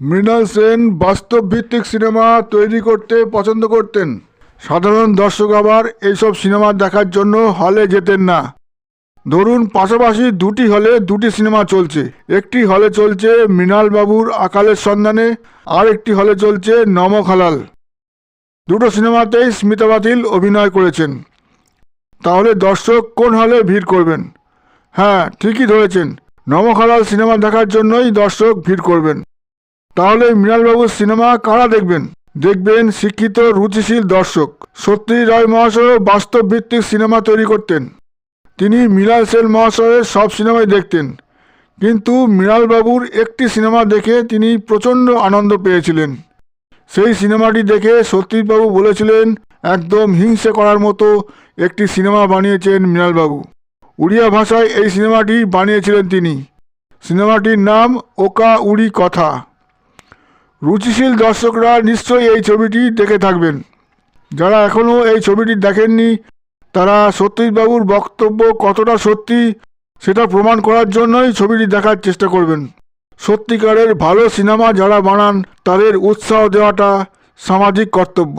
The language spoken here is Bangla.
মৃণাল সেন বাস্তব ভিত্তিক সিনেমা তৈরি করতে পছন্দ করতেন। সাধারণ দর্শক আবার এইসব সিনেমা দেখার জন্য হলে যেতেন না। ধরুন, পাশাপাশি দুটি হলে দুটি সিনেমা চলছে। একটি হলে চলছে মৃণাল বাবুর আকালের সন্ধানে আর একটি হলে চলছে নমক হালাল। দুটো সিনেমাতেই স্মিতা পাতিল অভিনয় করেছেন। তাহলে দর্শক কোন হলে ভিড় করবেন? হ্যাঁ ঠিকই ধরেছেন। নমক হালাল সিনেমা দেখার জন্যই দর্শক ভিড় করবেন। তাহলে মৃণালবাবুর সিনেমা কারা দেখবেন? দেখবেন শিক্ষিত, রুচিশীল দর্শক। সত্যি রায় মহাশয়ও বাস্তব ভিত্তিক সিনেমা তৈরি করতেন। তিনি মৃণাল সেন মহাশয়ের সব সিনেমাই দেখতেন। কিন্তু মৃণালবাবুর একটি সিনেমা দেখে তিনি প্রচণ্ড আনন্দ পেয়েছিলেন। সেই সিনেমাটি দেখে সত্যজিৎবাবু বলেছিলেন, একদম হিংসে করার মতো একটি সিনেমা বানিয়েছেন মৃণালবাবু। উড়িয়া ভাষায় এই সিনেমাটি বানিয়েছিলেন তিনি। সিনেমাটির নাম ওকা উড়ি কথা। রুচিশীল দর্শকরা নিশ্চয়ই এই ছবিটি দেখে থাকবেন। যারা এখনও এই ছবিটি দেখেননি, তারা সত্যজিৎবাবুর বক্তব্য কতটা সত্যি সেটা প্রমাণ করার জন্যই ছবিটি দেখার চেষ্টা করবেন। সত্যিকারের ভালো সিনেমা যারা বানান, তাদের উৎসাহ দেওয়াটা সামাজিক কর্তব্য।